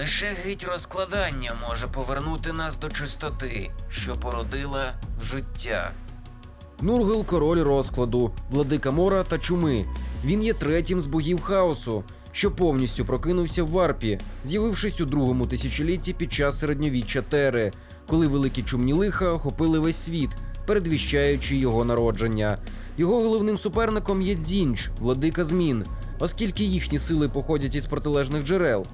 Лише гить розкладання може повернути нас до чистоти, що породила життя. Нургел король розкладу, владика мора та чуми. Він є третім з богів хаосу, що повністю прокинувся в варпі, з'явившись у другому тисячолітті під час середньовіччя Тери, коли великі чумні лиха охопили весь світ, передвіщаючи його народження. Його головним суперником є Дзінч, владика змін, оскільки їхні сили походять із протилежних джерел.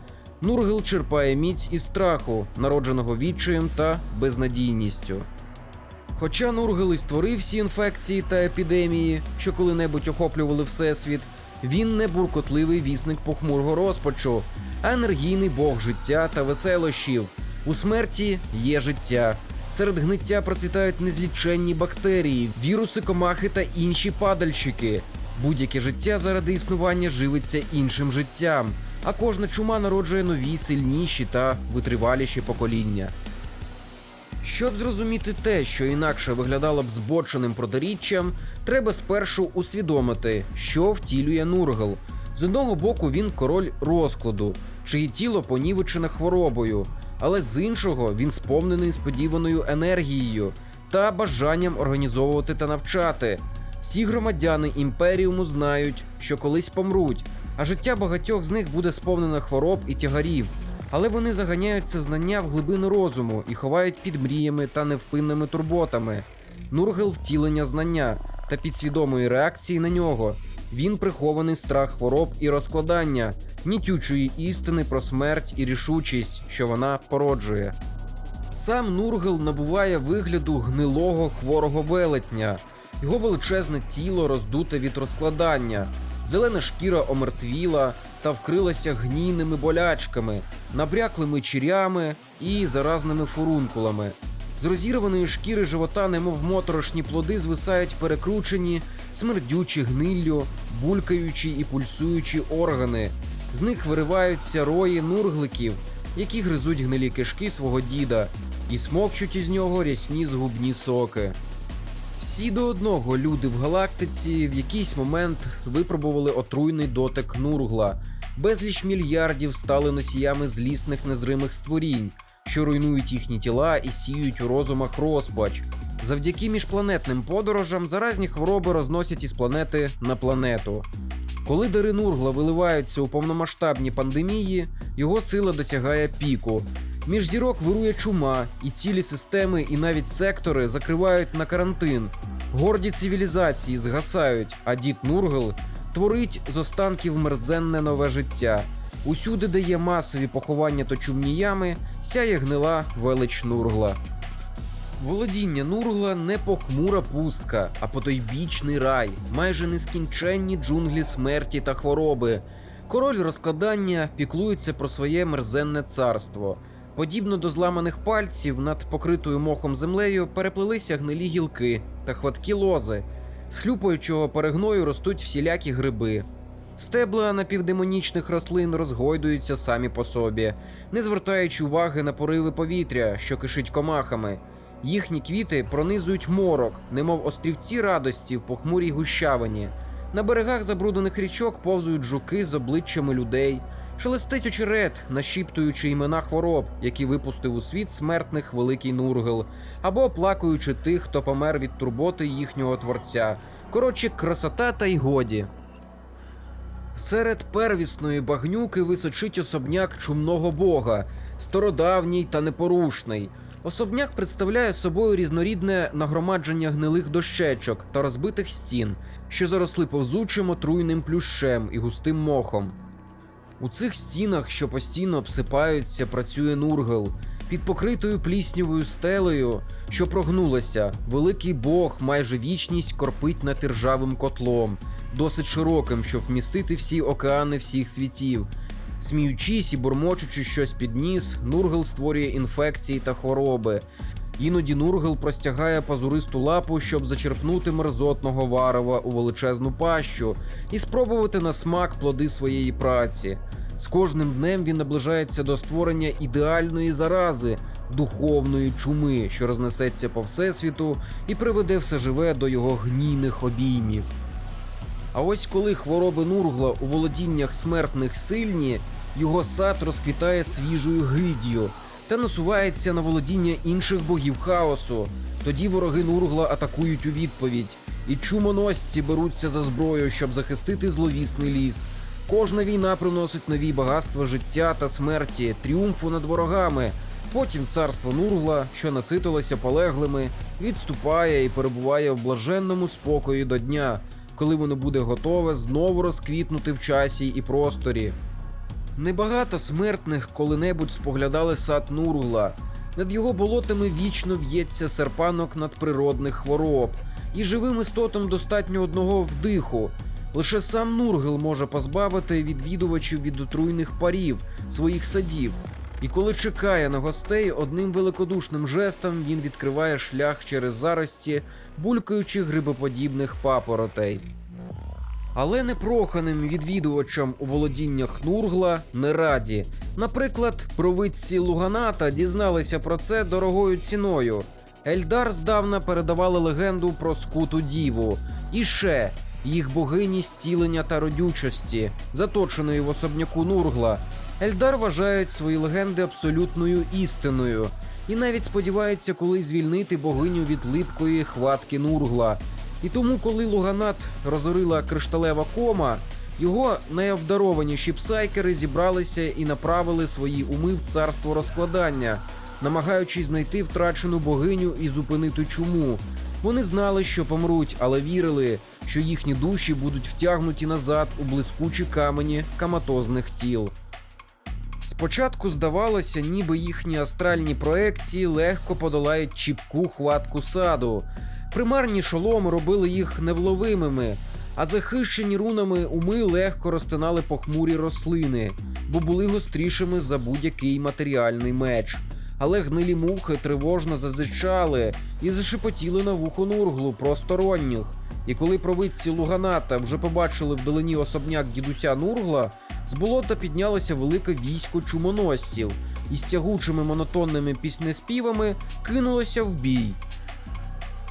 Нургел черпає міць із страху, народженого відчаєм та безнадійністю. Хоча Нургел і створив всі інфекції та епідемії, що коли-небудь охоплювали всесвіт, він не буркотливий вісник похмурого розпачу, а енергійний бог життя та веселощів. У смерті є життя. Серед гниття процвітають незліченні бактерії, віруси, комахи та інші падальщики. Будь-яке життя заради існування живиться іншим життям, а кожна чума народжує нові, сильніші та витриваліші покоління. Щоб зрозуміти те, що інакше виглядало б збоченим протиріччям, треба спершу усвідомити, що втілює Нургл. З одного боку, він король розкладу, чиє тіло понівечене хворобою, але з іншого він сповнений сподіваною енергією та бажанням організовувати та навчати. Всі громадяни імперіуму знають, що колись помруть, а життя багатьох з них буде сповнене хвороб і тягарів. Але вони заганяють це знання в глибину розуму і ховають під мріями та невпинними турботами. Нургел втілення знання та підсвідомої реакції на нього. Він прихований страх хвороб і розкладання, нітючої істини про смерть і рішучість, що вона породжує. Сам Нургел набуває вигляду гнилого хворого велетня. Його величезне тіло роздуте від розкладання, зелена шкіра омертвіла та вкрилася гнійними болячками, набряклими чирями і заразними фурункулами. З розірваної шкіри живота, немов моторошні плоди, звисають перекручені, смердючі гниллю, булькаючі і пульсуючі органи. З них вириваються рої нургликів, які гризуть гнилі кишки свого діда, і смокчуть із нього рясні згубні соки. Всі до одного люди в галактиці в якийсь момент випробували отруйний дотик Нургла. Безліч мільярдів стали носіями злісних незримих створінь, що руйнують їхні тіла і сіють у розумах розпач. Завдяки міжпланетним подорожам заразні хвороби розносять із планети на планету. Коли дари Нургла виливаються у повномасштабні пандемії, його сила досягає піку. Між зірок вирує чума, і цілі системи і навіть сектори закривають на карантин. Горді цивілізації згасають, а дід Нургл творить з останків мерзенне нове життя. Усюди, де є масові поховання та чумні ями, сяє гнила велич Нургла. Володіння Нургла не похмура пустка, а потойбічний рай, майже нескінченні джунглі смерті та хвороби. Король розкладання піклується про своє мерзенне царство. Подібно до зламаних пальців над покритою мохом землею переплелися гнилі гілки та хваткі лози. З хлюпаючого перегною ростуть всілякі гриби. Стебла напівдемонічних рослин розгойдуються самі по собі, не звертаючи уваги на пориви повітря, що кишить комахами. Їхні квіти пронизують морок, немов острівці радості в похмурій гущавині. На берегах забруднених річок повзують жуки з обличчями людей, шелестить очерет, нашіптуючи імена хвороб, які випустив у світ смертних великий Нургел, або оплакуючи тих, хто помер від турботи їхнього творця. Коротше, красота та й годі. Серед первісної багнюки височить особняк чумного бога, стародавній та непорушний. Особняк представляє собою різнорідне нагромадження гнилих дощечок та розбитих стін, що заросли повзучим отруйним плющем і густим мохом. У цих стінах, що постійно обсипаються, працює Нургел. Під покритою пліснявою стелею, що прогнулася, великий бог майже вічність корпить над іржавим котлом, досить широким, щоб вмістити всі океани всіх світів. Сміючись і бурмочучи щось під ніс, Нургел створює інфекції та хвороби. Іноді Нургел простягає пазуристу лапу, щоб зачерпнути мерзотного варева у величезну пащу і спробувати на смак плоди своєї праці. З кожним днем він наближається до створення ідеальної зарази, духовної чуми, що рознесеться по всесвіту і приведе все живе до його гнійних обіймів. А ось коли хвороби Нургла у володіннях смертних сильні, Його сад розквітає свіжою гиддю та насувається на володіння інших богів хаосу. Тоді вороги Нургла атакують у відповідь, і чумоносці беруться за зброю, щоб захистити зловісний ліс. Кожна війна приносить нові багатства життя та смерті, тріумфу над ворогами. Потім царство Нургла, що наситилося полеглими, відступає і перебуває в блаженному спокої до дня, коли воно буде готове знову розквітнути в часі і просторі. Небагато смертних коли-небудь споглядали сад Нургла. Над його болотами вічно в'ється серпанок надприродних хвороб, і живим істотам достатньо одного вдиху. Лише сам Нургл може позбавити відвідувачів від отруйних парів своїх садів. І коли чекає на гостей, одним великодушним жестом він відкриває шлях через зарості булькаючих грибоподібних папоротей. Але непроханим відвідувачам у володіннях Нургла не раді. Наприклад, провидці Луганата дізналися про це дорогою ціною. Ельдар здавна передавали легенду про скуту діву. І ще їх богині зцілення та родючості, заточеної в особняку Нургла. Ельдар вважають свої легенди абсолютною істиною і навіть сподіваються колись звільнити богиню від липкої хватки Нургла. І тому, коли Луганат розорила кришталева кома, його найобдарованіші псайкери зібралися і направили свої уми в царство розкладання, намагаючись знайти втрачену богиню і зупинити чуму. Вони знали, що помруть, але вірили, що їхні душі будуть втягнуті назад у блискучі камені каматозних тіл. Спочатку здавалося, ніби їхні астральні проекції легко подолають чіпку хватку саду. Примарні шоломи робили їх невловимими, а захищені рунами уми легко розтинали похмурі рослини, бо були гострішими за будь-який матеріальний меч. Але гнилі мухи тривожно зазичали і зашепотіли на вухо Нурглу про сторонніх. І коли провидці Луганата вже побачили вдалині особняк дідуся Нургла, з болота піднялося велике військо чумоносців і з тягучими монотонними піснеспівами кинулося в бій.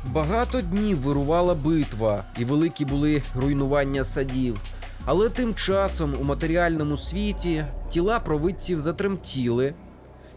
Багато днів вирувала битва, і великі були руйнування садів. Але тим часом у матеріальному світі тіла провидців затремтіли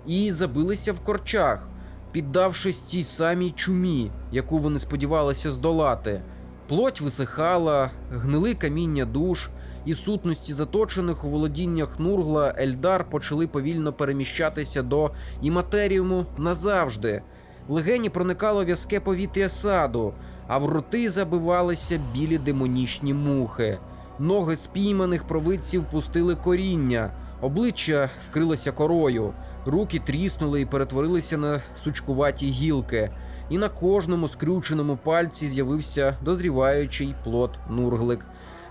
і забилися в корчах, піддавшись тій самій чумі, яку вони сподівалися здолати. Плоть висихала, гнили каміння душ, і сутності заточених у володіннях Нургла Ельдар почали повільно переміщатися до іматеріуму назавжди. В легені проникало в'язке повітря саду, а в роти забивалися білі демонічні мухи. Ноги спійманих провидців пустили коріння, обличчя вкрилося корою, руки тріснули і перетворилися на сучкуваті гілки, і на кожному скрюченому пальці з'явився дозріваючий плод нурглик.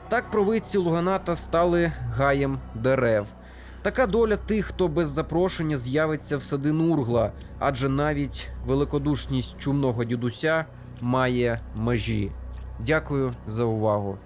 Так провидці Луганата стали гаєм дерев. Така доля тих, хто без запрошення з'явиться в сади Нургла, адже навіть великодушність чумного дідуся має межі. Дякую за увагу.